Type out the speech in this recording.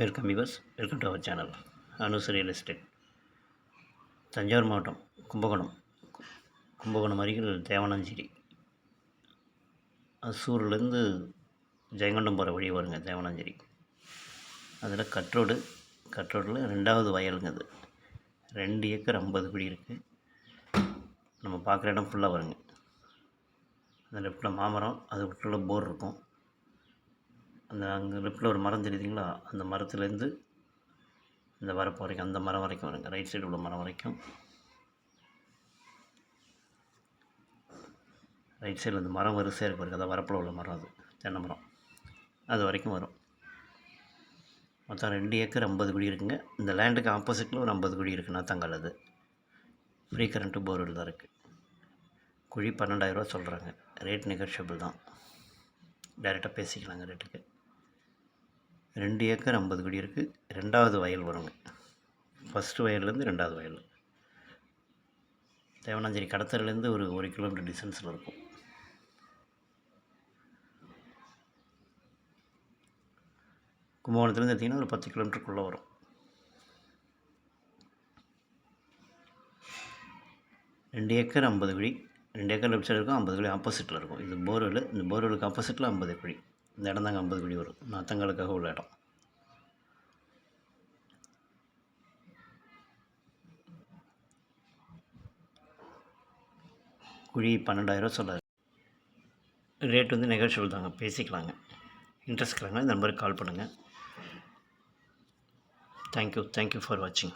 Welcome yours welcome to our channel Anu's real estate Thanjavur மாவட்டம் கும்பகோணம். கும்பகோணம் அருகில் தேவனாஞ்சேரி. அசூர்லேருந்து ஜெயங்கொண்டம் போகிற வழி வருங்க தேவனாஞ்சேரி. அதில் கட்ரோடு கட்ரோடில் ரெண்டாவது வயலுங்க அது. ரெண்டு ஏக்கர் ஐம்பது குடி இருக்குது நம்ம பார்க்குற இடம் ஃபுல்லாக வருங்க. அந்த லெஃப்டில் மாமரம் அது விட்டுள்ள போர் இருக்கும். அந்த அங்கே லெஃப்ட்டில் ஒரு மரம் தெரியுதுங்களா? அந்த மரத்துலேருந்து இந்த வரப்பு வரைக்கும் அந்த மரம் வரைக்கும் வருங்க. ரைட் சைடு உள்ள மரம் வரைக்கும். ரைட் சைடில் அந்த மரம் வரிசையாக இருக்கு பாருங்க. அந்த வரப்பில் உள்ள மரம் அது. தென்னை மரம். அது வரைக்கும் வரும். மொத்தம் ரெண்டு ஏக்கர் ஐம்பது குடி இருக்குங்க. இந்த லேண்டுக்கு ஆப்போசிட்டில் ஒரு ஐம்பது குடி இருக்குன்னா தங்கள் அது. ஃப்ரீ கரண்ட்டு போர்வெல் தான் இருக்குது குழி பன்னெண்டாயிரரூவா சொல்கிறாங்க ரேட் நெகோஷியபிள் தான். டைரெக்டாக பேசிக்கலாங்க ரேட்டுக்கு. ரெண்டு ஏக்கர் ஐம்பது குடி இருக்குது ரெண்டாவது வயல் வருங்க. ஃபஸ்ட்டு வயல்லேருந்து ரெண்டாவது வயல். தேவனாஞ்சேரி கடத்தரிலேருந்து ஒரு ஒரு கிலோமீட்டர் டிஸ்டன்ஸில் இருக்கும். கும்பகோணத்துலேருந்து எடுத்திங்கன்னா ஒரு பத்து கிலோமீட்டருக்குள்ளே வரும். ரெண்டு ஏக்கர் ஐம்பது குழி ரெண்டு ஏக்கர் லெஃப்ட் சைடு இருக்கும் ஐம்பது குழி ஆப்போசிட்டில் இருக்கும். இது போர்வெல் இந்த போர்வெலுக்கு ஆப்போசிட்டில் ஐம்பது குழி இந்த இடம் தாங்க ஐம்பது குழி வரும். நாத்தங்களுக்காக உள்ள இடம் குழி பன்னெண்டாயிரம் சொல்லார் ரேட் வந்து நெகோஷியபிள் தாங்க. பேசிக்கலாங்க. இன்ட்ரெஸ்ட் இருக்கிறாங்க இந்த நம்பருக்கு கால் பண்ணுங்கள் தேங்க்யூ தேங்க்யூ ஃபார் வாட்சிங்